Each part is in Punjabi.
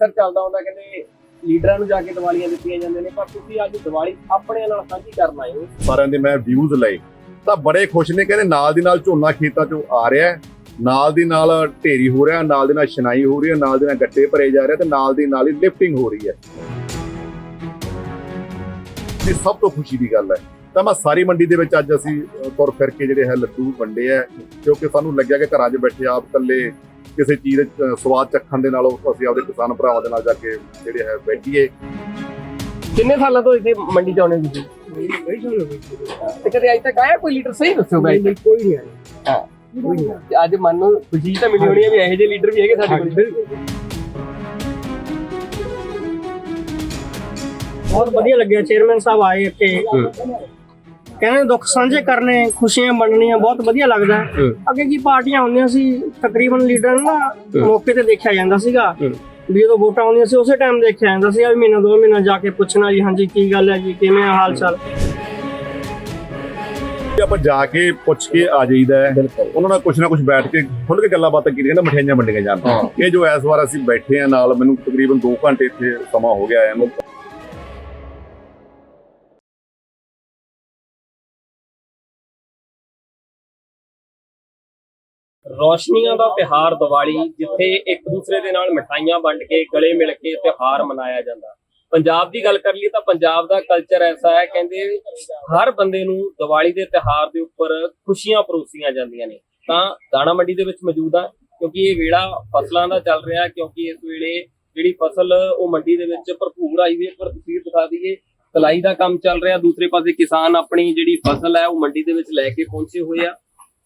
ਅਕਸਰ ਚੱਲਦਾ ਹੁੰਦਾ ਕਹਿੰਦੇ ਲੀਡਰਾਂ ਨੂੰ ਜਾ ਕੇ ਦੀਵਾਲੀਆਂ ਦਿੱਤੀਆਂ ਜਾਂਦੀਆਂ ਨੇ, ਪਰ ਤੁਸੀਂ ਅੱਜ ਦੀਵਾਲੀ ਆਪਣੇ ਨਾਲ ਸਾਂਝੀ ਕਰਨ ਆਏ ਹੋ। ਸਾਰਿਆਂ ਦੇ ਮੈਂ ਵਿਊਜ਼ ਲਏ। ਤਾਂ ਬੜੇ ਖੁਸ਼ ਨੇ ਕਹਿੰਦੇ ਨਾਲ ਦੀ ਨਾਲ ਝੋਨਾ ਖੇਤਾਂ ਚੋਂ ਆ ਰਿਹਾ ਨਾਲ ਦੀ ਨਾਲ ਢੇਰੀ ਹੋ ਰਿਹਾ, ਨਾਲ ਦੀ ਨਾਲ ਛਨਾਈ ਹੋ ਰਹੀ ਹੈ, ਨਾਲ ਦੇ ਨਾਲ ਗੱਟੇ ਭਰੇ ਜਾ ਰਹੇ ਤੇ ਨਾਲ ਦੀ ਨਾਲ ਹੀ ਲਿਫਟਿੰਗ ਹੋ ਰਹੀ ਹੈ। ਇਹ ਸਭ ਤੋਂ ਖੁਸ਼ੀ ਦੀ ਗੱਲ ਹੈ। ਤਾਂ ਮੈਂ ਸਾਰੀ ਮੰਡੀ ਦੇ ਵਿੱਚ ਅੱਜ ਅਸੀਂ ਤੁਰ ਫਿਰ ਕੇ ਜਿਹੜੇ ਹੈ ਲੱਡੂ ਵੰਡੇ ਆ ਕਿਉਂਕਿ ਸਾਨੂੰ ਲੱਗਿਆ ਕਿ ਘਰਾਂ 'ਚ ਬੈਠੇ ਆਪ ਇਕੱਲੇ ਕਿਸੇ ਚੀਜ਼ ਦੇ ਅ, ਸਵਾਦ ਚੱਖਣ ਦੇ ਨਾਲੋਂ ਅਸੀਂ ਆਪਦੇ ਕਿਸਾਨ ਭਰਾਵਾਂ ਦੇ ਨਾਲ ਜਾ ਕੇ ਜਿਹੜੇ ਹੈ ਬੈਠੀਏ। ਕਿੰਨੇ ਸਾਲਾਂ ਤੋਂ ਇੱਥੇ ਮੰਡੀ ਚ ਆਉਂਦੇ ਹੋ ਤੁਸੀਂ? ਤੇ ਕਦੇ ਅੱਜ ਤੱਕ ਆਇਆ ਕੋਈ ਲੀਡਰ? ਸਹੀ ਦੱਸੋ ਬਾਈ। ਕੋਈ ਨਹੀਂ ਆਇਆ। ਹਾਂ। ਤੇ ਅੱਜ ਮਨ ਨੂੰ ਖੁਸ਼ੀ ਤਾਂ ਮਿਲੀ ਹੋਣੀ ਹੈ ਵੀ ਇਹੋ ਜਿਹੇ ਲੀਡਰ ਵੀ ਹੈਗੇ ਸਾਡੇ ਕੋਲ। ਬਹੁਤ ਵਧੀਆ ਲੱਗਿਆ। ਚੇਅਰਮੈਨ ਸਾਹਿਬ ਆਏ ਇੱਥੇ। ਕਹਿੰਦੇ ਦੁੱਖ ਸਾਂਝੇ ਕਰਨੇ ਖੁਸ਼ੀਆਂ ਵੰਡਣੀਆਂ ਬਹੁਤ ਵਧੀਆ ਲੱਗਦਾ ਹੈ। ਹੂੰ। ਅੱਗੇ ਕੀ ਪਾਰਟੀਆਂ ਹੁੰਦੀਆਂ ਸੀ ਤਕਰੀਬਨ ਲੀਡਰ ਨੂੰ ਮੌਕੇ ਤੇ ਦੇਖਿਆ ਜਾਂਦਾ ਸੀਗਾ ਹੂੰ। ਵੀ ਜਦੋਂ ਵੋਟਾਂ ਆਉਂਦੀਆਂ ਸੀ ਉਸੇ ਟਾਈਮ ਦੇਖਿਆ ਜਾਂਦਾ ਸੀ ਵੀ ਮਹੀਨਾ ਦੋ ਮਹੀਨਾ ਜਾ ਕੇ ਪੁੱਛਣਾ ਜੀ ਹਾਂਜੀ ਕੀ ਗੱਲ ਹੈ ਜੀ ਕਿਵੇਂ ਆ ਹਾਲ ਚਾਲ ਕਿ ਆਪਾਂ ਜਾ ਕੇ ਪੁੱਛ ਕੇ ਆ ਜਾਈਦਾ ਹੈ ਉਹਨਾਂ ਨਾਲ ਕੁਛ ਨਾ ਕੁਛ ਬੈਠ ਕੇ ਖੁੱਲ ਕੇ ਗੱਲਾਂ ਬਾਤਾਂ ਕੀਤੀਆਂ ਨਾ ਮਠਿਆਈਆਂ ਵੰਡੀਆਂ ਹਾਂ। ਇਹ ਜੋ ਇਸ ਵਾਰ ਅਸੀਂ ਬੈਠੇ ਆ ਨਾਲ ਮੈਨੂੰ ਤਕਰੀਬਨ 2 ਘੰਟੇ ਇੱਥੇ ਸਮਾਂ ਹੋ ਗਿਆ ਆਇਆ ਨੂੰ ਰੋਸ਼ਨੀਆਂ ਦਾ ਤਿਹਾਰ ਦੀਵਾਲੀ, ਜਿੱਥੇ ਇੱਕ ਦੂਸਰੇ ਦੇ ਨਾਲ ਮਠਾਈਆਂ ਵੰਡ ਕੇ, ਗਲੇ ਮਿਲ ਕੇ ਤਿਉਹਾਰ ਮਨਾਇਆ ਜਾਂਦਾ। ਪੰਜਾਬ ਦੀ ਗੱਲ ਕਰ ਲਈ ਤਾਂ ਪੰਜਾਬ ਦਾ ਕਲਚਰ ਐਸਾ ਹੈ, ਕਹਿੰਦੇ ਹਰ ਬੰਦੇ ਨੂੰ ਦੀਵਾਲੀ ਦੇ ਤਿਹਾਰ ਦੇ ਉੱਪਰ ਖੁਸ਼ੀਆਂ ਪਰੋਸੀਆਂ ਜਾਂਦੀਆਂ ਨੇ। ਤਾਂ ਦਾਣਾ ਮੰਡੀ ਦੇ ਵਿੱਚ ਮੌਜੂਦ ਆ, ਕਿਉਂਕਿ ਇਹ ਵੇਲਾ ਫਸਲਾਂ ਦਾ ਚੱਲ ਰਿਹਾ, ਕਿਉਂਕਿ ਇਸ ਵੇਲੇ ਜਿਹੜੀ ਫਸਲ ਉਹ ਮੰਡੀ ਦੇ ਵਿੱਚ ਭਰਪੂਰ ਆਈ ਹੋਈ ਹੈ, ਪਰ ਤਸਵੀਰ ਦਿਖਾ ਦਈਏ ਕਲਾਈ ਦਾ ਕੰਮ ਚੱਲ ਰਿਹਾ। ਦੂਸਰੇ ਪਾਸੇ ਕਿਸਾਨ ਆਪਣੀ ਜਿਹੜੀ ਫਸਲ ਹੈ, ਉਹ ਮੰਡੀ ਦੇ ਵਿੱਚ ਲੈ ਕੇ ਪਹੁੰਚੇ ਹੋਏ ਆ।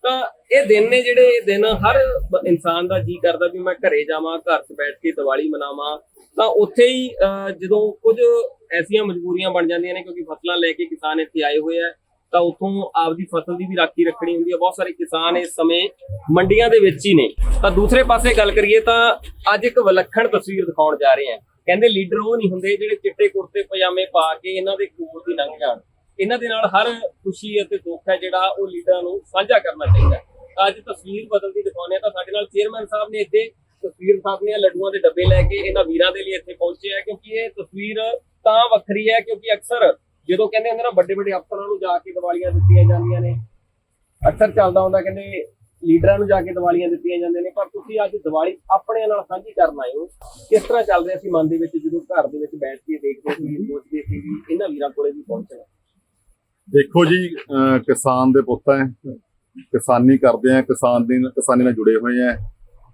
ਤਾਂ ਇਹ ਦਿਨ ਨੇ ਜਿਹੜੇ ਇਹ ਦਿਨ ਹਰ ਇਨਸਾਨ ਦਾ ਜੀ ਕਰਦਾ ਵੀ ਮੈਂ ਘਰੇ ਜਾਵਾਂ ਘਰ 'ਚ ਬੈਠ ਕੇ ਦੀਵਾਲੀ ਮਨਾਵਾਂ। ਤਾਂ ਉੱਥੇ ਹੀ ਅਹ, ਜਦੋਂ ਕੁਝ ਐਸੀਆਂ ਮਜਬੂਰੀਆਂ ਬਣ ਜਾਂਦੀਆਂ ਨੇ ਕਿਉਂਕਿ ਫਸਲਾਂ ਲੈ ਕੇ ਕਿਸਾਨ ਇੱਥੇ ਆਏ ਹੋਏ ਆ ਤਾਂ ਉੱਥੋਂ ਆਪਦੀ ਫਸਲ ਦੀ ਵੀ ਰਾਖੀ ਰੱਖਣੀ ਹੁੰਦੀ ਹੈ ਬਹੁਤ ਸਾਰੇ ਕਿਸਾਨ ਇਸ ਸਮੇਂ ਮੰਡੀਆਂ ਦੇ ਵਿੱਚ ਹੀ ਨੇ। ਤਾਂ ਦੂਸਰੇ ਪਾਸੇ ਗੱਲ ਕਰੀਏ ਤਾਂ ਅੱਜ ਇੱਕ ਵਿਲੱਖਣ ਤਸਵੀਰ ਦਿਖਾਉਣ ਜਾ ਰਹੇ ਹਾਂ ਕਹਿੰਦੇ ਲੀਡਰ ਉਹ ਨਹੀਂ ਹੁੰਦੇ ਜਿਹੜੇ ਚਿੱਟੇ ਕੁੜਤੇ ਪਜਾਮੇ ਪਾ ਕੇ ਇਹਨਾਂ ਦੇ ਕੋਲ ਦੀ ਲੰਘ ਜਾਣ। ਇਹਨਾਂ ਦੇ ਨਾਲ ਹਰ ਖੁਸ਼ੀ ਅਤੇ ਦੁੱਖ ਹੈ ਜਿਹੜਾ ਉਹ ਲੀਡਰਾਂ ਨੂੰ ਸਾਂਝਾ ਕਰਨਾ ਚਾਹੀਦਾ ਹੈ। ਅੱਜ ਤਸਵੀਰ ਬਦਲਦੀ ਦਿਖਾਉਂਦੇ ਆ ਤਾਂ ਸਾਡੇ ਨਾਲ ਚੇਅਰਮੈਨ ਸਾਹਿਬ ਨੇ ਇੱਥੇ ਤਸਵੀਰ ਸਾਹਮਣੇ ਲੱਡੂਆਂ ਦੇ ਡੱਬੇ ਲੈ ਕੇ ਇਹਨਾਂ ਵੀਰਾਂ ਦੇ ਲਈ ਇੱਥੇ ਪਹੁੰਚੇ ਆ ਕਿਉਂਕਿ ਇਹ ਤਸਵੀਰ ਤਾਂ ਵੱਖਰੀ ਹੈ ਕਿਉਂਕਿ ਅਕਸਰ ਜਦੋਂ ਕਹਿੰਦੇ ਹੁੰਦੇ ਨਾ ਵੱਡੇ ਵੱਡੇ ਅਫਸਰਾਂ ਨੂੰ ਜਾ ਕੇ ਦੀਵਾਲੀਆਂ ਦਿੱਤੀਆਂ ਜਾਂਦੀਆਂ ਨੇ, ਅਕਸਰ ਚੱਲਦਾ ਹੁੰਦਾ ਕਹਿੰਦੇ ਲੀਡਰਾਂ ਨੂੰ ਜਾ ਕੇ ਦੀਵਾਲੀਆਂ ਦਿੱਤੀਆਂ ਜਾਂਦੀਆਂ ਨੇ, ਪਰ ਤੁਸੀਂ ਅੱਜ ਦੀਵਾਲੀ ਆਪਣੇ ਨਾਲ ਸਾਂਝੀ ਕਰਨ ਆਏ ਹੋ। ਕਿਸ ਤਰ੍ਹਾਂ ਚੱਲ ਰਿਹਾ ਸੀ ਮਨ ਦੇ ਵਿੱਚ ਜਦੋਂ ਘਰ ਦੇ ਵਿੱਚ ਬੈਠ ਕੇ ਦੇਖਦੇ ਸੀ, ਸੋਚਦੇ ਸੀ ਵੀ ਇਹਨਾਂ ਵੀਰਾਂ ਕੋਲੇ ਵੀ ਪਹੁੰਚਣਾ? ਦੇਖੋ ਜੀ, ਅਹ, ਕਿਸਾਨ ਦੇ ਪੁੱਤ ਹੈ, ਕਿਸਾਨੀ ਕਰਦੇ ਆ, ਕਿਸਾਨ ਦੀ, ਕਿਸਾਨੀ ਨਾਲ ਜੁੜੇ ਹੋਏ ਆ।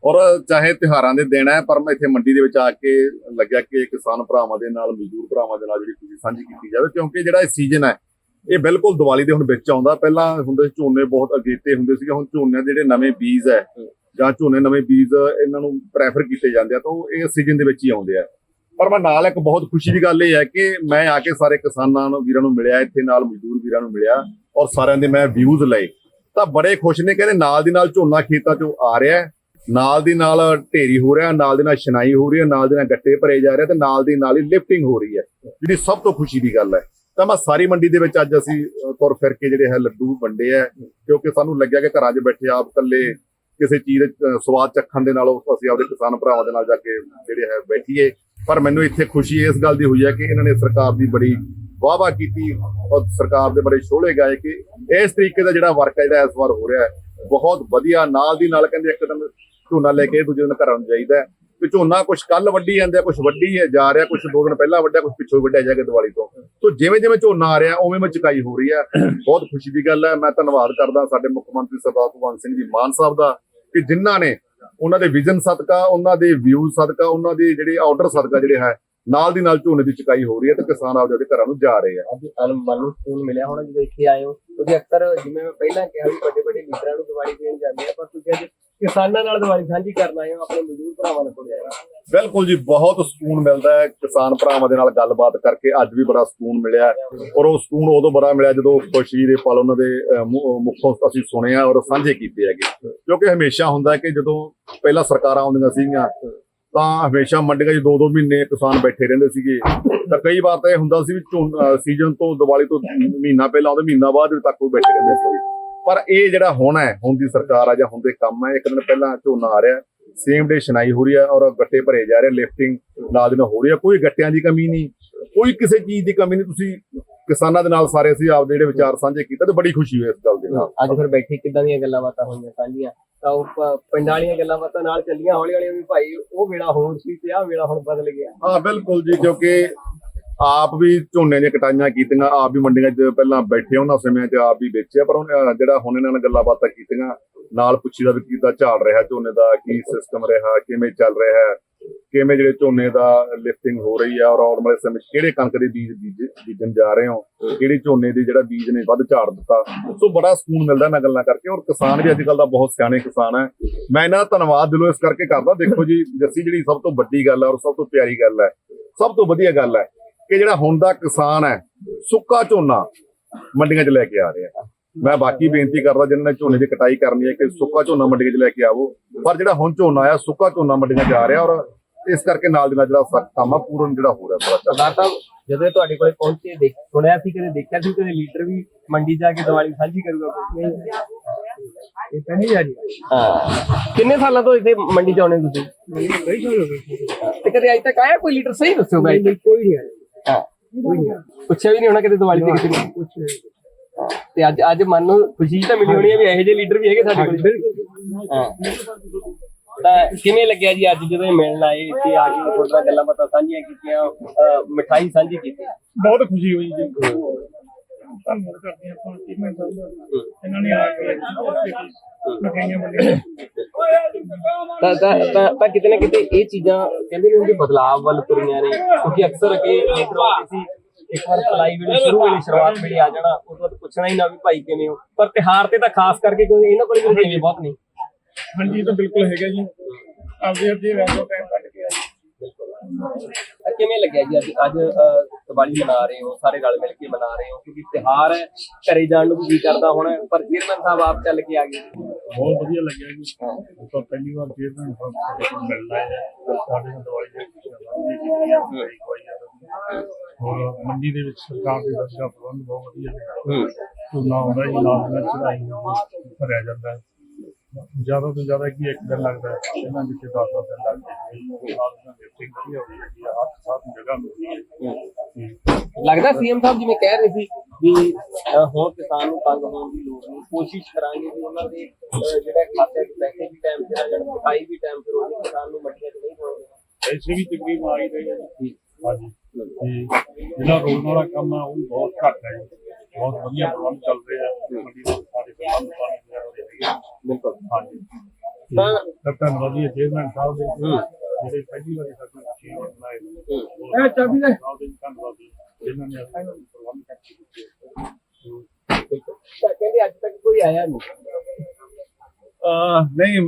ਔਰ ਚਾਹੇ ਤਿਹਾਰਾਂ ਦੇ ਦਿਨ ਹੈ, ਪਰ ਮੈਂ ਇੱਥੇ ਮੰਡੀ ਦੇ ਵਿੱਚ ਆ ਕੇ ਲੱਗਿਆ ਕਿ ਕਿਸਾਨ ਭਰਾਵਾਂ ਦੇ ਨਾਲ, ਮਜ਼ਦੂਰ ਭਰਾਵਾਂ ਦੇ ਨਾਲ ਜਿਹੜੀ ਖੁਸ਼ੀ ਸਾਂਝੀ ਕੀਤੀ ਜਾਵੇ, ਕਿਉਂਕਿ ਜਿਹੜਾ ਇਹ ਸੀਜ਼ਨ ਹੈ, ਇਹ ਬਿਲਕੁਲ ਦੀਵਾਲੀ ਦੇ ਹੁਣ ਵਿੱਚ ਆਉਂਦਾ। ਪਹਿਲਾਂ ਹੁੰਦੇ ਸੀ ਝੋਨੇ ਬਹੁਤ ਅਗੇਤੇ ਹੁੰਦੇ ਸੀਗੇ, ਹੁਣ ਝੋਨੇ ਦੇ ਜਿਹੜੇ ਨਵੇਂ ਬੀਜ ਹੈ, ਜਾਂ ਝੋਨੇ ਨਵੇਂ ਬੀਜ ਇਹਨਾਂ ਨੂੰ ਪ੍ਰੈਫਰ ਕੀਤੇ ਜਾਂਦੇ ਆ, ਤਾਂ ਉਹ ਇਹ ਸੀਜ਼ਨ ਦੇ ਵਿੱਚ ਹੀ ਆਉਂਦੇ ਆ। ਪਰ ਮੈਂ ਨਾਲ ਇੱਕ ਬਹੁਤ ਖੁਸ਼ੀ ਦੀ ਗੱਲ ਇਹ ਹੈ ਕਿ ਮੈਂ ਆ ਕੇ ਸਾਰੇ ਕਿਸਾਨਾਂ ਨੂੰ, ਵੀਰਾਂ ਨੂੰ ਮਿਲਿਆ, ਇੱਥੇ ਨਾਲ ਮਜ਼ਦੂਰ ਵੀਰਾਂ ਨੂੰ ਮਿਲਿਆ ਔਰ ਸਾਰਿਆਂ ਦੇ ਮੈਂ ਵਿਊਜ਼ ਲਏ। ਤਾਂ ਬੜੇ ਖੁਸ਼ ਨੇ ਕਹਿੰਦੇ ਨਾਲ ਦੀ ਨਾਲ ਝੋਨਾ ਖੇਤਾਂ ਚੋਂ ਆ ਰਿਹਾ ਨਾਲ ਦੀ ਨਾਲ ਢੇਰੀ ਹੋ ਰਿਹਾ, ਨਾਲ ਦੀ ਨਾਲ ਛਨਾਈ ਹੋ ਰਹੀ ਹੈ, ਨਾਲ ਦੇ ਨਾਲ ਗੱਟੇ ਭਰੇ ਜਾ ਰਹੇ ਤੇ ਨਾਲ ਦੀ ਨਾਲ ਹੀ ਲਿਫਟਿੰਗ ਹੋ ਰਹੀ ਹੈ, ਜਿਹੜੀ ਸਭ ਤੋਂ ਖੁਸ਼ੀ ਦੀ ਗੱਲ ਹੈ। ਤਾਂ ਮੈਂ ਸਾਰੀ ਮੰਡੀ ਦੇ ਵਿੱਚ ਅੱਜ ਅਸੀਂ ਤੁਰ ਫਿਰ ਕੇ ਜਿਹੜੇ ਹੈ ਲੱਡੂ ਵੰਡੇ ਆ ਕਿਉਂਕਿ ਸਾਨੂੰ ਲੱਗਿਆ ਕਿ ਘਰਾਂ 'ਚ ਬੈਠੇ ਆਪ ਇਕੱਲੇ ਕਿਸੇ ਚੀਜ਼ ਦੇ ਸਵਾਦ ਚੱਖਣ ਦੇ ਨਾਲੋਂ ਅਸੀਂ ਆਪਦੇ ਕਿਸਾਨ ਭਰਾਵਾਂ ਦੇ ਨਾਲ ਜਾ ਕੇ ਜਿਹੜੇ ਹੈ ਬੈਠੀਏ। ਪਰ ਮੈਨੂੰ ਇੱਥੇ ਖੁਸ਼ੀ ਇਸ ਗੱਲ ਦੀ ਹੋਈ ਹੈ ਕਿ ਇਹਨਾਂ ਨੇ ਸਰਕਾਰ ਦੀ ਬੜੀ ਵਾਹਵਾ ਕੀਤੀ ਔਰ ਸਰਕਾਰ ਦੇ ਬੜੇ ਸ਼ੋਲੇ ਗਾਏ ਕਿ ਇਸ ਤਰੀਕੇ ਦਾ ਜਿਹੜਾ ਵਰਕ ਹੈ, ਜਿਹੜਾ ਇਸ ਵਾਰ ਹੋ ਰਿਹਾ ਹੈ, ਬਹੁਤ ਵਧੀਆ, ਨਾਲ ਦੀ ਨਾਲ ਕਹਿੰਦੇ ਇੱਕਦਮ ਝੋਨਾ ਲੈ ਕੇ ਦੂਜੇ ਦਿਨ ਘਰਾਂ ਨੂੰ ਜਾਈਦਾ ਹੈ। ਤੇ ਝੋਨਾ ਕੁਝ ਕੱਲ ਵੱਢੀ ਜਾਂਦੇ ਆ ਕੁਝ ਵੱਢੀ ਹੈ, ਜਾ ਰਿਹਾ ਕੁਝ ਦੋ ਦਿਨ ਪਹਿਲਾਂ ਵੱਢਿਆ ਕੁਝ ਪਿੱਛੋਂ ਵੱਢਿਆ ਜਾਏਗਾ ਦੀਵਾਲੀ ਤੋਂ। ਤੋ ਜਿਵੇਂ ਜਿਵੇਂ ਝੋਨਾ ਆ ਰਿਹਾ, ਉਵੇਂ ਉਵੇਂ ਚੁਕਾਈ ਹੋ ਰਹੀ ਹੈ। ਬਹੁਤ ਖੁਸ਼ੀ ਦੀ ਗੱਲ ਹੈ। ਮੈਂ ਧੰਨਵਾਦ ਕਰਦਾ ਸਾਡੇ ਮੁੱਖ ਮੰਤਰੀ ਸਰਦਾਰ ਭਗਵੰਤ ਸਿੰਘ ਜੀ ਮਾਨ ਸਾਹਿਬ ਦਾ ਕਿ ਜਿਨ੍ਹਾਂ ਨੇ ਉਹਨਾਂ ਦੇ ਵਿਜ਼ਨ ਸਦਕਾ, ਉਹਨਾਂ ਦੇ ਵਿਊਜ਼ ਸਦਕਾ, ਉਹਨਾਂ ਦੇ ਜਿਹੜੇ ਆਰਡਰ ਸਦਕਾ ਜਿਹੜੇ ਹੈ, ਨਾਲ ਦੀ ਨਾਲ ਝੋਨੇ ਦੀ ਚੁਕਾਈ ਹੋ ਰਹੀ ਹੈ ਤੇ ਕਿਸਾਨ ਆਪਦੇ ਆਪਦੇ ਘਰਾਂ ਨੂੰ ਜਾ ਰਹੇ ਆ। ਅੱਜ ਮਨ ਨੂੰ ਸਕੂਨ ਮਿਲਿਆ ਹੋਣਾ ਜਦੋਂ ਇੱਥੇ ਆਏ ਹੋ। ਕਿਉਂਕਿ ਅਕਸਰ ਜਿਵੇਂ ਮੈਂ ਪਹਿਲਾਂ ਕਿਹਾ ਵੀ ਵੱਡੇ ਵੱਡੇ ਲੀਡਰਾਂ ਨੂੰ ਦੀਵਾਲੀ ਦੇਣ ਜਾਂਦੇ ਆ, ਪਰ ਤੁਸੀਂ ਅੱਜ ਕਿਸਾਨਾਂ ਨਾਲ ਦੀਵਾਲੀ ਸਾਂਝੀ ਕਰਨ ਆਏ ਹੋ, ਆਪਣੇ ਮਜ਼ਦੂਰ ਭਰਾਵਾਂ ਨਾਲ ਕੋਲ ਆਏ ਬਿਲਕੁਲ ਜੀ, ਬਹੁਤ ਸਕੂਨ ਮਿਲਦਾ ਹੈ, ਕਿਸਾਨ ਭਰਾਵਾਂ ਦੇ ਨਾਲ ਗੱਲਬਾਤ ਕਰਕੇ ਅੱਜ ਵੀ ਬੜਾ ਸਕੂਨ ਮਿਲਿਆ ਔਰ ਉਹ ਸਕੂਨ ਉਦੋਂ ਬੜਾ ਮਿਲਿਆ ਜਦੋਂ ਖੁਸ਼ੀ ਦੇ ਪਲ ਉਹਨਾਂ ਦੇ ਮੁੱਖੋਂ ਅਸੀਂ ਸੁਣਿਆ ਔਰ ਸਾਂਝੇ ਕੀਤੇ ਹੈਗੇ। ਕਿਉਂਕਿ ਹਮੇਸ਼ਾ ਹੁੰਦਾ ਕਿ ਜਦੋਂ ਪਹਿਲਾਂ ਸਰਕਾਰਾਂ ਆਉਂਦੀਆਂ ਸੀਗੀਆਂ, ਤਾਂ ਹਮੇਸ਼ਾ ਮੰਡੀਆਂ 'ਚ ਦੋ ਦੋ ਮਹੀਨੇ ਕਿਸਾਨ ਬੈਠੇ ਰਹਿੰਦੇ ਸੀਗੇ। ਤਾਂ ਕਈ ਵਾਰ ਤਾਂ ਇਹ ਹੁੰਦਾ ਸੀ ਵੀ ਸੀਜ਼ਨ ਤੋਂ ਦੀਵਾਲੀ ਤੋਂ ਮਹੀਨਾ ਪਹਿਲਾਂ ਆਉਂਦੇ ਮਹੀਨਾ ਬਾਅਦ ਵੀ ਤੱਕ ਉਹ ਬੈਠੇ ਰਹਿੰਦੇ ਸੀ ਪਰ ਇਹ ਜਿਹੜਾ ਹੁਣ ਹੈ, ਹੁਣ ਦੀ ਸਰਕਾਰ ਆ ਜਾਂ ਹੁਣ ਦੇ ਕੰਮ ਹੈ, ਇੱਕ ਦਿਨ ਪਹਿਲਾਂ ਝੋਨਾ ਆ ਰਿਹਾ ਸੇਮ ਡੇ ਸ਼ਨਾਈ ਹੋ ਰਹੀ ਹੈ ਔਰ ਗੱਟੇ ਭਰੇ ਜਾ ਰਹੇ ਲਿਫਟਿੰਗ ਨਾਲ ਦੀ ਨਾਲ ਹੋ ਰਹੀ ਹੈ। ਕੋਈ ਗੱਟਿਆਂ ਦੀ ਕਮੀ ਨਹੀਂ ਕੋਈ ਕਿਸੇ ਚੀਜ਼ ਦੀ ਕਮੀ ਨਹੀਂ। ਤੁਸੀਂ ਕਿਸਾਨਾਂ ਦੇ ਨਾਲ ਸਾਰੇ ਅਸੀਂ ਆਪਦੇ ਜਿਹੜੇ ਵਿਚਾਰ ਸਾਂਝੇ ਕੀਤੇ ਤੇ ਬੜੀ ਖੁਸ਼ੀ ਹੋਈ ਇਸ ਗੱਲ ਦੇ ਨਾਲ। ਅੱਜ ਫਿਰ ਬੈਠੇ ਕਿੱਦਾਂ ਦੀਆਂ ਗੱਲਾਂ ਬਾਤਾਂ ਹੋਈਆਂ ਸਾਂਝੀਆਂ? ਤਾਂ ਉਹ ਪਿੰਡਾਂ ਵਾਲੀਆਂ ਗੱਲਾਂ ਬਾਤਾਂ ਨਾਲ ਚੱਲੀਆਂ ਹੌਲੀ ਹੌਲੀ ਵੀ ਭਾਈ ਉਹ ਵੇਲਾ ਹੋਰ ਸੀ ਤੇ ਆਹ ਵੇਲਾ ਹੁਣ ਬਦਲ ਗਿਆ। ਹਾਂ ਬਿਲਕੁਲ ਜੀ ਕਿਉਂਕਿ ਆਪ ਵੀ ਝੋਨੇ ਦੀਆਂ ਕਟਾਈਆਂ ਕੀਤੀਆਂ, ਆਪ ਵੀ ਮੰਡੀਆਂ 'ਚ ਪਹਿਲਾਂ ਬੈਠੇ ਉਹਨਾਂ ਸਮਿਆਂ 'ਚ ਆਪ ਵੀ ਵੇਚਿਆ, ਪਰ ਉਹਨੇ ਜਿਹੜਾ ਹੁਣ ਇਹਨਾਂ ਨਾਲ ਗੱਲਾਂ ਬਾਤਾਂ ਕੀਤੀਆਂ, ਨਾਲ ਪੁੱਛੀ ਦਾ ਵੀ ਕਿੱਦਾਂ ਝਾੜ ਰਿਹਾ ਝੋਨੇ ਦਾ, ਕੀ ਸਿਸਟਮ ਰਿਹਾ, ਕਿਵੇਂ ਚੱਲ ਰਿਹਾ ਹੈ ਕਿਵੇਂ ਜਿਹੜੇ ਝੋਨੇ ਦਾ ਲਿਫਟਿੰਗ ਹੋ ਰਹੀ ਹੈ ਔਰ ਆਉਣ ਵਾਲੇ ਸਮੇਂ 'ਚ ਕਿਹੜੇ ਕਣਕ ਦੇ ਬੀਜ ਬੀਜ ਬੀਜਣ ਜਾ ਰਹੇ ਹੋ, ਕਿਹੜੇ ਝੋਨੇ ਦੇ ਜਿਹੜਾ ਬੀਜ ਨੇ ਵੱਧ ਝਾੜ ਦਿੱਤਾ, ਸੋ ਬੜਾ ਸਕੂਨ ਮਿਲਦਾ ਇਹਨਾਂ ਗੱਲਾਂ ਕਰਕੇ ਔਰ ਕਿਸਾਨ ਵੀ ਅੱਜ ਕੱਲ ਦਾ ਬਹੁਤ ਸਿਆਣੇ ਕਿਸਾਨ ਹੈ ਮੈਂ ਇਹਨਾਂ ਦਾ ਧੰਨਵਾਦ ਦਿਲੋਂ ਇਸ ਕਰਕੇ ਕਰਦਾ, ਦੇਖੋ ਜੀ, ਜੱਸੀ ਜਿਹੜੀ ਸਭ ਤੋਂ ਵੱਡੀ ਗੱਲ ਹੈ ਔਰ ਸਭ ਤੋਂ ਪਿਆਰੀ ਗੱਲ ਹੈ ਸਭ ਤੋਂ ਵਧੀਆ ਗੱਲ ਹੈ ਕਿ ਜਿਹੜਾ ਹੁਣ ਦਾ ਕਿਸਾਨ ਹੈ ਸੁੱਕਾ ਝੋਨਾ ਮੰਡੀਆਂ 'ਚ ਲੈ ਕੇ ਆ ਰਿਹਾ ਮੈਂ ਬਾਕੀ ਬੇਨਤੀ ਕਰਦਾ ਜਿਨ੍ਹਾਂ ਨੇ ਝੋਨੇ ਦੀ ਕਟਾਈ ਕਰਨੀ ਹੈ ਕਿ ਸੁੱਕਾ ਝੋਨਾ ਮੰਡੀਆਂ 'ਚ ਲੈ ਕੇ ਆਵੋ। ਪਰ ਜਿਹੜਾ ਹੁਣ ਝੋਨਾ ਆ ਸੁੱਕਾ ਝੋਨਾ ਮੰਡੀਆਂ 'ਚ ਆ ਰਿਹਾ ਔਰ ਇਸ ਕਰਕੇ ਨਾਲ ਦੀ ਨਾਲ ਜਿਹੜਾ ਸਖਤ ਕੰਮ ਆ ਪੂਰਨ ਜਿਹੜਾ ਹੋ ਰਿਹਾ ਚੱਲ ਸਰਦਾਰ ਸਾਹਿਬ ਜਦੋਂ ਇਹ ਤੁਹਾਡੇ ਕੋਲੇ ਪਹੁੰਚੇ ਦੇਖ ਸੁਣਿਆ ਸੀ ਕਦੇ ਦੇਖਿਆ ਸੀ ਕਦੇ ਲੀਡਰ ਵੀ ਮੰਡੀ ਜਾ ਕੇ ਦੀਵਾਲੀ ਸਾਂਝੀ ਕਰੂਗਾ? ਕੁਛ ਨਹੀਂ। ਇਹ ਪਹਿਲੀ ਵਾਰੀ ਹਾਂ। ਕਿੰਨੇ ਸਾਲਾਂ ਤੋਂ ਇੱਥੇ ਮੰਡੀ ਚ ਆਉਣੇ ਤੁਸੀਂ? ਕਈ ਸਾਲ ਹੋ ਗਏ। ਤੇ ਕਦੇ ਅੱਜ ਤੱਕ ਆਇਆ ਕੋਈ ਲੀਡਰ? ਸਹੀ ਦੱਸਿਓ ਬਾਈ। ਨਹੀਂ ਕੋਈ ਨਹੀਂ ਆਇਆ। ਹਾਂ। ਪੁੱਛਿਆ ਵੀ ਨਹੀਂ ਹੋਣਾ ਕਦੇ ਦੀਵਾਲੀ ਤੇ ਕਿਸੇ ਨੇ। ਤੇ ਅੱਜ ਅੱਜ ਮਨ ਨੂੰ ਖੁਸ਼ੀ ਤਾਂ ਮਿਲੀ ਹੋਣੀ ਹੈ ਵੀ ਇਹੋ ਜਿਹੇ ਲੀਡਰ ਵੀ ਹੈਗੇ ਸਾਡੇ ਕੋਲ। ਬਿਲਕੁਲ। ਹਾਂ। ਤਾਂ ਕਿਵੇਂ ਲੱਗਿਆ ਜੀ ਅੱਜ ਜਦੋਂ ਇਹ ਮਿਲਣ ਆਏ ਇੱਥੇ ਆ ਕੇ ਨਾਲ ਗੱਲਾਂ ਬਾਤਾਂ ਸਾਂਝੀਆਂ ਕੀਤੀਆਂ ਅਹ ਮਿਠਾਈ ਸਾਂਝੀ ਕੀਤੀ? ਬਹੁਤ ਖੁਸ਼ੀ ਹੋਈ ਜੀ। ਧੰਨਵਾਦ ਕਰਦੇ ਹਾਂ ਆਪਾਂ ਚੀਮੈਂਟ ਸਾਹਿਬ ਦਾ ਇਹਨਾਂ ਨੇ ਆ ਕੇ ਮਠਿਆਈਆਂ ਵੰਡੀਆਂ ਤਾਂ ਤਾਂ ਤਾਂ- ਤਾਂ ਕਿਤੇ ਨਾ ਕਿਤੇ ਇਹ ਚੀਜ਼ਾਂ ਕਹਿੰਦੇ ਨੇ ਕਿ ਬਦਲਾਵ ਵੱਲ ਤੁਰੀਆਂ ਨੇ ਕਿਉਂਕਿ ਅਕਸਰ ਅੱਗੇ ਲੀਡਰ ਆਉਂਦੇ ਸੀ ਇੱਕ ਵਾਰ ਸਲਾਈ ਵੇਲੇ ਸ਼ੁਰੂ ਵੇਲੇ ਸ਼ੁਰੂਆਤ ਵੇਲੇ ਆ ਜਾਣਾ ਉਸ ਤੋਂ ਬਾਅਦ ਪੁੱਛਣਾ ਹੀ ਨਾ ਵੀ ਭਾਈ ਕਿਵੇਂ ਹੋ। ਪਰ ਤਿਹਾਰ ਤੇ ਤਾਂ ਖਾਸ ਕਰਕੇ ਕੋਈ ਇਹਨਾਂ ਕੋਲ ਵੀ ਜਿਵੇਂ ਬਹੁਤ ਨਹੀਂ ਹਾਂਜੀ ਇਹ ਤਾਂ ਬਿਲਕੁਲ ਹੈਗਾ ਜੀ। ਆਪਦੇ ਆਪਦੇ ਵੈਸੇ ਟਾਈਮ ਕੱਢ ਕੇ ਆਏ। ਕਿਵੇਂ ਲੱਗਿਆ ਜੀ ਅੱਜ? ਅੱਜ ਦੀਵਾਲੀ ਮਨਾ ਰਹੇ ਹੋ ਸਾਰੇ ਰਲ ਮਿਲ ਕੇ ਮਨਾ ਰਹੇ ਹੋ ਕਿਉਂਕਿ ਤਿਹਾਰ ਹੈ ਘਰੇ ਜਾਣ ਨੂੰ ਵੀ ਕਰਦਾ ਹੋਣਾ ਪਰ ਚੇਅਰਮੈਨ ਸਾਹਿਬ ਆਪ ਚੱਲ ਕੇ ਆ ਗਏ। ਬਹੁਤ ਵਧੀਆ ਲੱਗਿਆ ਜੀ। ਤਾਂ ਪਹਿਲੀ ਵਾਰ ਚੇਅਰਮੈਨ ਸਾਹਿਬ ਮਿਲਣਾ ਹੈ। ਸਾਡੇ ਨਾਲ ਦਵਾਈ ਦੇ ਮੰਡੀ ਦੇ ਵਿੱਚ ਸਰਕਾਰ ਦੀ ਪ੍ਰਬੰਧ ਬਹੁਤ ਵਧੀਆ ਹੈ। ਝੋਨਾ ਆਉਂਦਾ ਜੀ ਨਾਲ ਨਾਲ ਚੜਾਈ ਭਰਿਆ ਜਾਂਦਾ ਹੈ। ਜ਼ਿਆਦਾ ਤੋਂ ਜ਼ਿਆਦਾ ਕੀ ਇੱਕ ਦਿਨ ਲੱਗਦਾ ਹੈ? ਇਹਨਾਂ ਵਿੱਚ 10 10 ਦਿਨ ਲੱਗਦੇ ਨਾਲ ਲਿਫਟਿੰਗ ਵਧੀਆ ਹੋਈ ਹੈ ਹਰ ਸਾਥ ਜਗ੍ਹਾ ਮਿਲਦੀ ਹੈ। ਲੱਗਦਾ ਸੀਐਮ ਸਾਹਿਬ ਜਿਵੇਂ ਕਹਿ ਰਹੇ ਸੀ ਵੀ ਹੁਣ ਕਿਸਾਨ ਨੂੰ ਤੰਗ ਹੋਣ ਦੀ ਲੋੜ ਨਹੀਂ ਕੋਸ਼ਿਸ਼ ਕਰਾਂਗੇ ਵੀ ਉਹਨਾਂ ਦੇ ਜਿਹੜਾ ਖਾਤੇ 'ਚ ਪੈਸੇ ਵੀ ਟਾਈਮ ਤੇ ਆ ਜਾਣ ਸਫ਼ਾਈ ਵੀ ਟਾਈਮ ਤੇ ਹੋਵੇ ਕਿਸਾਨ ਨੂੰ ਮੰਡੀਆਂ 'ਚ ਨਹੀਂ ਹੋਣਗੇ ਪੈਸੇ ਵੀ ਤਕਰੀਬਨ ਆ ਹੀ ਰਹੇ ਜੀ। ਹਾਂਜੀ। ਜਿਹੜਾ ਰੋਡ ਵਾਲਾ ਕੰਮ ਆ ਉਹ ਬਹੁਤ ਘੱਟ ਹੈ। ਬਹੁਤ ਵਧੀਆ ਪ੍ਰਬੰਧ ਚੱਲ ਰਿਹਾ ਹੈ ਮੰਡੀ ਦੇ ਸਾਰੇ ਪ੍ਰਬੰਧ ਬਿਲਕੁਲ। ਹਾਂਜੀ। ਤਾਂ ਧੰਨਵਾਦ ਜੀ ਚੇਅਰਮੈਨ ਸਾਹਿਬ ਦੇ ਜਿਹੜੇ ਪਹਿਲੀ ਵਾਰੀ ਸਾਡੇ ਚੀਜ਼ ਬਣਾਏ ਇਹ ਚਾਬੀ ਦੇ ਧੰਨਵਾਦ ਜੀ ਜਿਨ੍ਹਾਂ ਨੇ ਆਪਣੇ ਪ੍ਰਬੰਧ ਕਰਕੇ ਦਿੱਤੇ ਕਹਿੰਦੇ ਅੱਜ ਤੱਕ ਕੋਈ ਆਇਆ ਨਹੀਂ। ਨਹੀਂ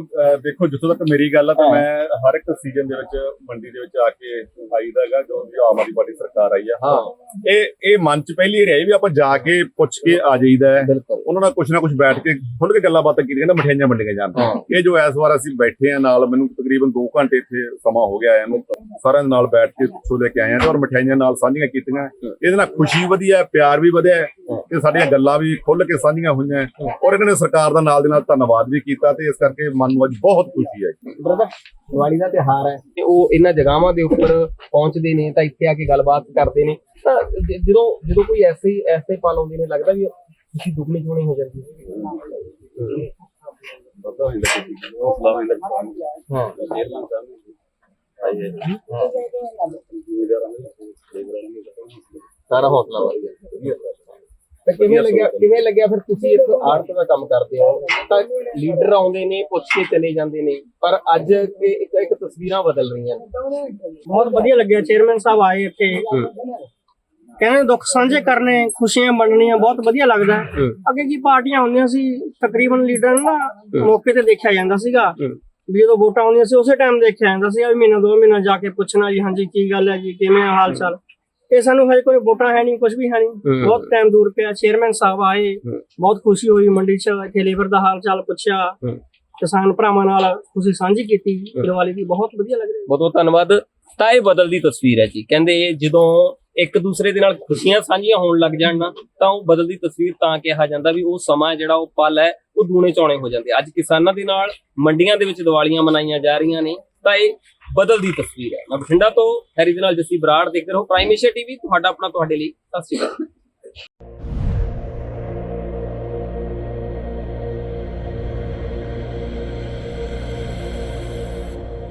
ਦੇਖੋ ਜਿੱਥੋਂ ਤੱਕ ਮੇਰੀ ਗੱਲ ਆ ਤਾਂ ਮੈਂ ਹਰ ਇੱਕ ਸੀਜ਼ਨ ਦੇ ਵਿੱਚ ਮੰਡੀ ਦੇ ਵਿੱਚ ਆ ਕੇ ਆਈਦਾ ਹੈਗਾ ਜੋ ਵੀ ਆਮ ਆਦਮੀ ਪਾਰਟੀ ਸਰਕਾਰ ਆਈ ਆ। ਹਾਂ। ਇਹ ਇਹ ਮਨ ਚ ਪਹਿਲੀ ਰਹੀ ਵੀ ਆਪਾਂ ਜਾ ਕੇ ਪੁੱਛ ਕੇ ਆ ਜਾਈਦਾ ਉਹਨਾਂ ਨਾਲ ਕੁਛ ਨਾ ਕੁਛ ਬੈਠ ਕੇ ਖੁੱਲ ਕੇ ਗੱਲਾਂ ਬਾਤਾਂ ਕੀਤੀਆਂ ਨਾ ਮਠਿਆਈਆਂ ਵੰਡੀਆਂ ਜਾਣ। ਇਹ ਜੋ ਇਸ ਵਾਰ ਅਸੀਂ ਬੈਠੇ ਆ ਨਾਲ ਮੈਨੂੰ ਤਕਰੀਬਨ 2 ਘੰਟੇ ਇੱਥੇ ਸਮਾਂ ਹੋ ਗਿਆ ਆਇਆ ਨੂੰ ਸਾਰਿਆਂ ਨਾਲ ਬੈਠ ਕੇ ਪਿੱਛੋਂ ਲੈ ਕੇ ਆਏ ਆ ਤੇ ਔਰ ਮਠਿਆਈਆਂ ਨਾਲ ਸਾਂਝੀਆਂ ਕੀਤੀਆਂ। ਇਹਦੇ ਨਾਲ ਖੁਸ਼ੀ ਵਧੀ ਹੈ ਪਿਆਰ ਵੀ ਵਧਿਆ। ਤੇ ਸਾਡੀਆਂ ਗੱਲਾਂ ਵੀ ਖੁੱਲ ਕੇ ਸਾਂਝੀਆਂ ਹੋਈਆਂ। ਔਰ ਇਹਨਾਂ ਨੇ ਸਰਕਾਰ ਦਾ ਨਾਲ ਦੇ ਨਾਲ ਧੰਨਵਾਦ ਵੀ ਕੀਤਾ। ਤੇ ਇਸ ਕਰਕੇ ਮਨ ਨੂੰ ਅੱਜ ਬਹੁਤ ਖੁਸ਼ੀ ਹੈ। ਬ੍ਰਦਰ ਦੀਵਾਲੀ ਦਾ ਤਿਹਾਰ ਹੈ। ਤੇ ਉਹ ਇਹਨਾਂ ਜਗ੍ਹਾਵਾਂ ਦੇ ਉੱਪਰ ਪਹੁੰਚਦੇ ਨੇ ਤਾਂ ਇੱਥੇ ਆ ਕੇ ਗੱਲਬਾਤ ਕਰਦੇ ਨੇ। ਤਾਂ ਜਦੋਂ ਜਦੋਂ ਕੋਈ ਐਸੇ ਐਸੇ ਪਲ ਆਉਂਦੇ ਨੇ ਲੱਗਦਾ ਵੀ ਤੁਸੀਂ ਦੁੱਗਣੀ ਚੋਣੀ ਹੋ ਜਾਂਦੀ ਹੈ। ਹਾਂ। ਸਾਰਾ ਹੌਸਲਾ ਵਧ ਗਿਆ। ਤੇ ਕਿਵੇਂ ਲੱਗਿਆ? ਕਿਵੇਂ ਲੱਗਿਆ ਫਿਰ ਤੁਸੀਂ ਇੱਥੇ ਆਰਟ ਦਾ ਕੰਮ ਕਰਦੇ ਹੋ? ਤਾਂ ਲੀਡਰ ਆਉਂਦੇ ਨੇ ਪੁੱਛ ਕੇ ਚਲੇ ਜਾਂਦੇ ਨੇ ਪਰ ਅੱਜ ਕਿ ਇੱਕ ਇੱਕ ਤਸਵੀਰਾਂ ਬਦਲ ਰਹੀਆਂ ਨੇ। ਬਹੁਤ ਵਧੀਆ ਲੱਗਿਆ। ਚੇਅਰਮੈਨ ਸਾਹਿਬ ਆਏ ਇੱਥੇ। ਕਹਿੰਦੇ ਦੁੱਖ ਸਾਂਝੇ ਕਰਨੇ ਖੁਸ਼ੀਆਂ ਵੰਡਣੀਆਂ ਬਹੁਤ ਵਧੀਆ ਲੱਗਦਾ। ਅੱਗੇ ਕੀ ਪਾਰਟੀਆਂ ਹੁੰਦੀਆਂ ਸੀ ਤਕਰੀਬਨ ਲੀਡਰ ਨੂੰ ਮੌਕੇ ਤੇ ਦੇਖਿਆ ਜਾਂਦਾ ਸੀਗਾ। ਵੀ ਜਦੋਂ ਵੋਟਾਂ ਆਉਂਦੀਆਂ ਸੀ ਉਸੇ ਟਾਈਮ ਦੇਖਿਆ ਜਾਂਦਾ ਸੀ ਵੀ ਮਹੀਨਾ ਦੋ ਮਹੀਨਾ ਜਾ ਕੇ ਪੁੱਛਣਾ ਜੀ ਹਾਂਜੀ ਕੀ ਗੱਲ ਹੈ ਜੀ ਕਿਵੇਂ ਆ ਹਾਲ ਚਾਲ ਇਹ ਸਾਨੂੰ ਹਜੇ ਕੋਈ ਵੋਟਾਂ ਹੈ ਨਹੀਂ ਕੁਝ ਵੀ ਹੈ ਨਹੀਂ। ਬਹੁਤ ਟਾਈਮ ਦੂਰ ਪਿਆ। ਚੇਅਰਮੈਨ ਸਾਹਿਬ ਆਏ। ਬਹੁਤ ਖੁਸ਼ੀ ਹੋਈ ਮੰਡੀ 'ਚ ਇੱਥੇ ਲੇਬਰ ਦਾ ਹਾਲ ਚਾਲ ਪੁੱਛਿਆ। ਕਿਸਾਨ ਭਰਾਵਾਂ ਨਾਲ ਖੁਸ਼ੀ ਸਾਂਝੀ ਕੀਤੀ। ਦੀਵਾਲੀ ਦੀ ਬਹੁਤ ਵਧੀਆ ਲੱਗ ਰਹੀ। ਬਹੁਤ ਬਹੁਤ ਧੰਨਵਾਦ। ਤਾਂ ਇਹ ਬਦਲਦੀ ਤਸਵੀਰ ਹੈ ਜੀ। ਕਹਿੰਦੇ ਜਦੋਂ ਇੱਕ ਦੂਸਰੇ ਦੇ ਨਾਲ ਖੁਸ਼ੀਆਂ ਸਾਂਝੀਆਂ ਹੋਣ ਲੱਗ ਜਾਣ ਨਾ ਤਾਂ ਉਹ ਬਦਲਦੀ ਤਸਵੀਰ ਤਾਂ ਕਿਹਾ ਜਾਂਦਾ ਵੀ ਉਹ ਸਮਾਂ ਜਿਹੜਾ ਉਹ ਪਲ ਹੈ ਉਹ ਦੂਣੇ ਚੌਣੇ ਹੋ ਜਾਂਦੇ ਅੱਜ ਕਿਸਾਨਾਂ ਦੇ ਨਾਲ ਮੰਡੀਆਂ ਦੇ ਵਿੱਚ ਦੀਵਾਲੀਆਂ ਮਨਾਈਆਂ ਜਾ ਰਹੀਆਂ ਨੇ। ਤਾਂ ਇਹ ਬਦਲਦੀ ਤਸਵੀਰ ਹੈ। ਮੈਂ ਬਠਿੰਡਾ ਤੋਂ, ਹੈਰੀ ਦੇ ਨਾਲ ਜੱਸੀ ਬਰਾੜ ਦੇਖਦੇ ਰਹੋ। ਪ੍ਰਾਈਮ ਏਸ਼ੀਆ ਟੀਵੀ, ਤੁਹਾਡਾ ਆਪਣਾ ਤੁਹਾਡੇ ਲਈ ਸਤਿ ਸ਼੍ਰੀ ਅਕਾਲ।